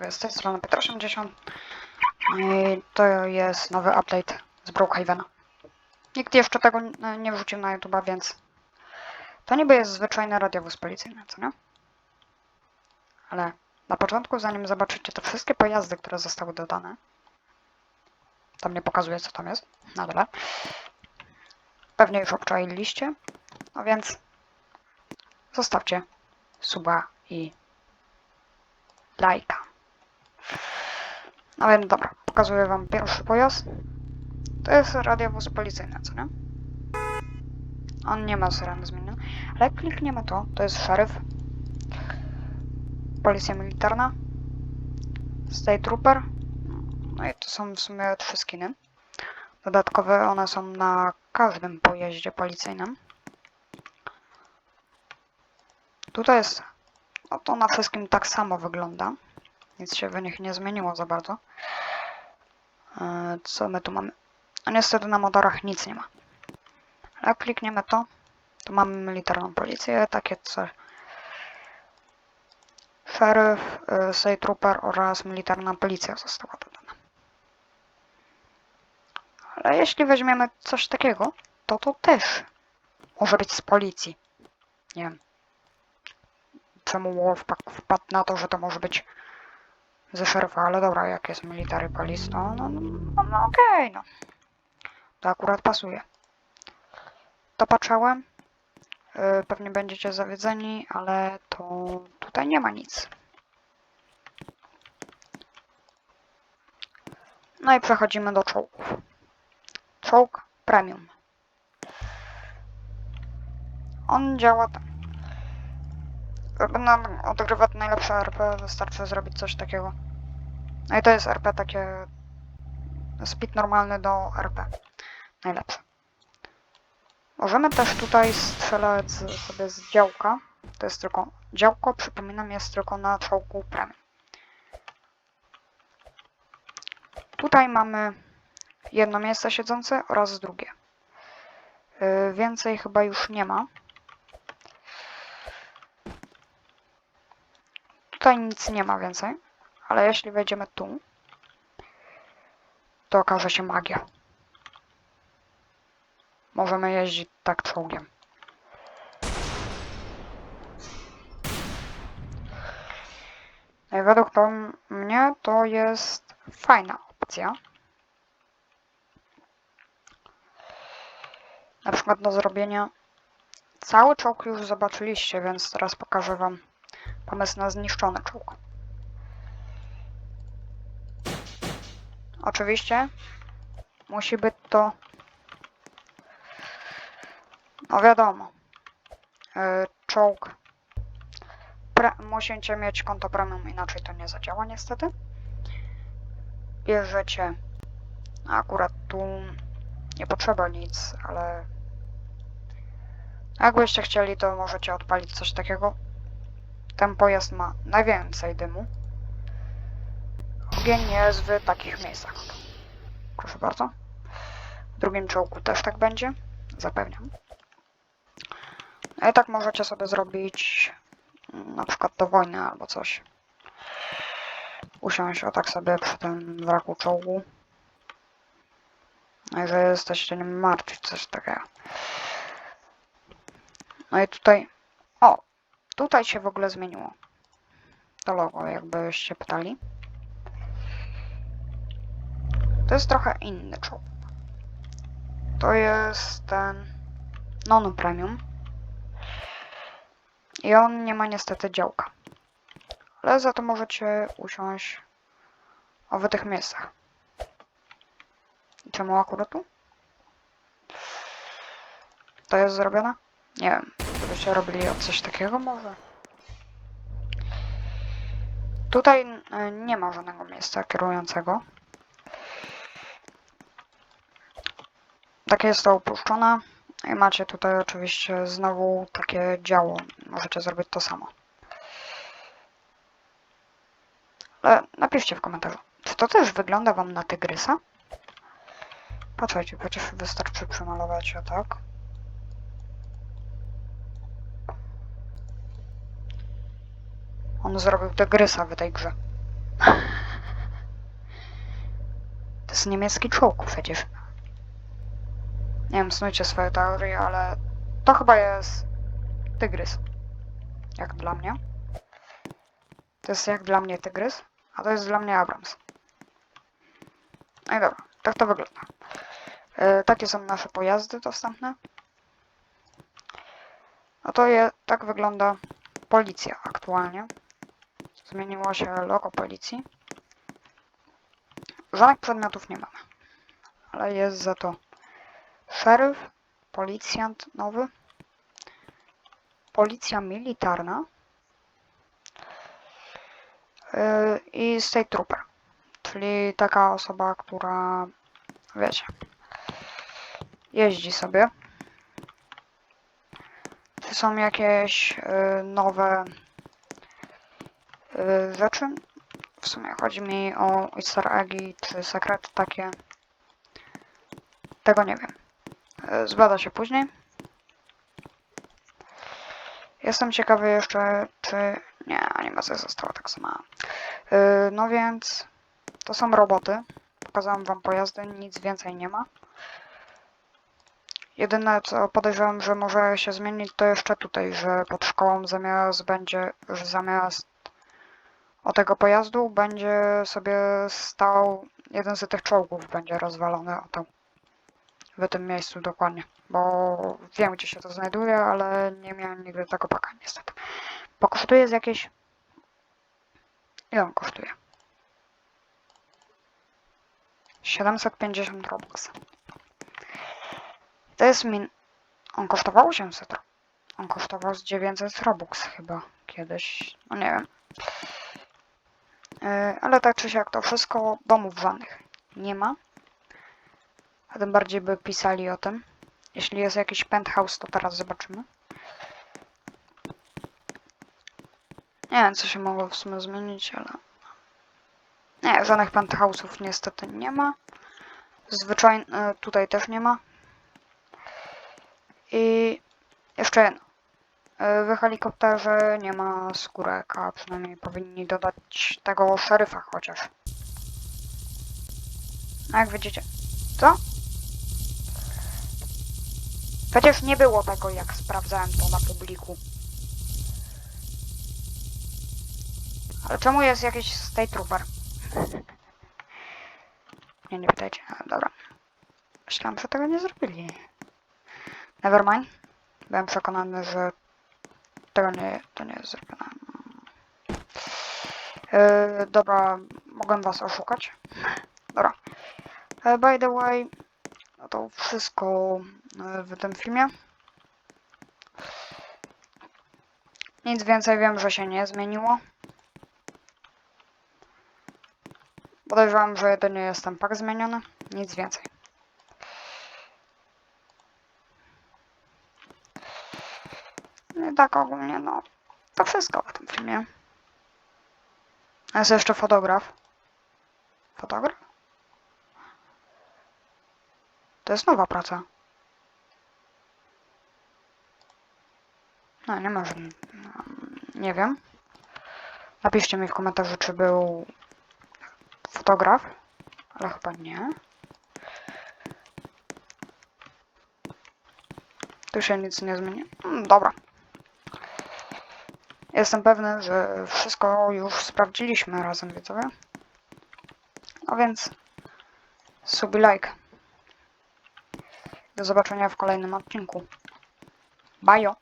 widzowie, z tej strony Petr80 i to jest nowy update z Brookhavena. Nikt jeszcze tego nie wrzucił na YouTube'a, więc to niby jest zwyczajny radiowóz policyjny, co nie? Ale na początku, zanim zobaczycie te wszystkie pojazdy, które zostały dodane, tam nie pokazuję co tam jest, na dole, pewnie już obczailiście, no więc zostawcie suba i lajka. No więc dobra, pokazuję wam pierwszy pojazd. To jest radiowóz policyjny, co nie? On nie ma syreny zmienionej, ale jak klikniemy to, to jest szeryf, policja militarna, state trooper, no i to są w sumie trzy skiny. Dodatkowe one są na każdym pojeździe policyjnym. Tutaj jest, no to na wszystkim tak samo wygląda. Nic się w nich nie zmieniło za bardzo. E, Co my tu mamy? No niestety na motorach nic nie ma. Jak klikniemy to, to mamy militarną policję, takie co szeryf, y, state trooper oraz militarna policja została dodana. Ale jeśli weźmiemy coś takiego, to to też może być z policji. Nie wiem. Czemu Wolfpack wpadł na to, że to może być ze ale dobra, jak jest military to no, no, no, no okej, no. To akurat pasuje. Dopatrzałem. Yy, pewnie będziecie zawiedzeni, ale to tutaj nie ma nic. No i przechodzimy do czołgów. Czołg premium. On działa tak. Nam odgrywać najlepsze RP, wystarczy zrobić coś takiego. No i to jest RP takie... Speed normalny do RP. Najlepsze. Możemy też tutaj strzelać sobie z działka. To jest tylko... Działko, przypominam, jest tylko na czołgu premium. Tutaj mamy jedno miejsce siedzące oraz drugie. Yy, więcej chyba już nie ma. Tutaj nic nie ma więcej, ale jeśli wejdziemy tu, to okaże się magia. Możemy jeździć tak czołgiem. No według mnie to jest fajna opcja. Na przykład do zrobienia. Cały czołg już zobaczyliście, więc teraz pokażę wam pomysł na zniszczony czołg. Oczywiście musi być to no wiadomo yy, czołg pre musicie mieć konto premium, inaczej to nie zadziała niestety. Bierzecie akurat tu nie potrzeba nic, ale jakbyście chcieli, to możecie odpalić coś takiego. Ten pojazd ma najwięcej dymu. Ogień jest w takich miejscach. Proszę bardzo. W drugim czołgu też tak będzie. Zapewniam. I tak możecie sobie zrobić mm, na przykład do wojny albo coś. Usiąść o tak sobie przy tym wraku czołgu. No i że jesteście nim martwi, coś takiego. No i tutaj... Tutaj się w ogóle zmieniło. To logo, jakbyście pytali. To jest trochę inny czołg. To jest ten non premium. I on nie ma niestety działka. Ale za to możecie usiąść w tych miejscach. Czemu akurat tu? To jest zrobione? Nie wiem. Gdybyście robili coś takiego może? Tutaj e, nie ma żadnego miejsca kierującego. Tak jest to upuszczone. I macie tutaj oczywiście znowu takie działo. Możecie zrobić to samo. Ale napiszcie w komentarzu, czy to też wygląda wam na tygrysa? Patrzajcie, przecież wystarczy przemalować o tak. On zrobił tygrysa w tej grze. To jest niemiecki czołg przecież. Nie wiem, snujcie swoje teorie, ale to chyba jest tygrys. Jak dla mnie. To jest jak dla mnie tygrys, a to jest dla mnie Abrams. No i dobra, tak to wygląda. E, takie są nasze pojazdy dostępne. No to je, tak wygląda policja aktualnie. Zmieniło się logo policji. Żadnych przedmiotów nie mamy. Ale jest za to szeryf, policjant nowy, policja militarna yy, i state trooper. Czyli taka osoba, która, wiecie, jeździ sobie. Czy są jakieś yy, nowe rzeczy? W sumie chodzi mi o easter eggi czy sekrety takie. Tego nie wiem. Yy, Zbada się później. Jestem ciekawy jeszcze, czy... Nie, animacja została tak sama. Yy, no więc... To są roboty. Pokazałem wam pojazdy, nic więcej nie ma. Jedyne co podejrzewam, że może się zmienić to jeszcze tutaj, że pod szkołą zamiast będzie, że zamiast o tego pojazdu będzie sobie stał jeden z tych czołgów będzie rozwalony o to. W tym miejscu dokładnie. Bo wiem gdzie się to znajduje, ale nie miałem nigdy tego paka niestety. Bo kosztuje z jakieś... Ile on kosztuje? 750 robux. To jest min... On kosztował 800 ro- On kosztował z 900 robux chyba kiedyś. No nie wiem. Yy, ale tak czy siak to wszystko, domów żadnych nie ma. A tym bardziej by pisali o tym. Jeśli jest jakiś penthouse, to teraz zobaczymy. Nie wiem, co się mogło w sumie zmienić, ale... Nie, żadnych penthouse'ów niestety nie ma. Zwyczajnie tutaj też nie ma. I jeszcze jedno. E, W helikopterze nie ma skórek, a przynajmniej powinni dodać tego szeryfa chociaż. No jak widzicie. Co? Przecież nie było tego, jak sprawdzałem to na publiku. Ale czemu jest jakiś state trooper? Nie, nie pytajcie. Dobra. Myślałem, że tego nie zrobili. Nevermind. Byłem przekonany, że tego nie, to nie jest zrobione. Yy, dobra, mogłem was oszukać. Dobra. E, by the way, to wszystko e, w tym filmie. Nic więcej wiem, że się nie zmieniło. Podejrzewam, że jedynie jest ten pak zmieniony. Nic więcej. I tak ogólnie, no. To wszystko w tym filmie. Jest jeszcze fotograf. Fotograf? To jest nowa praca. No, nie może. Nie wiem. Napiszcie mi w komentarzu, czy był fotograf, ale chyba nie. Tu się nic nie zmieni. Mm, Dobra. Jestem pewny, że wszystko już sprawdziliśmy razem, widzowie. No więc subi like. Do zobaczenia w kolejnym odcinku. Bajo!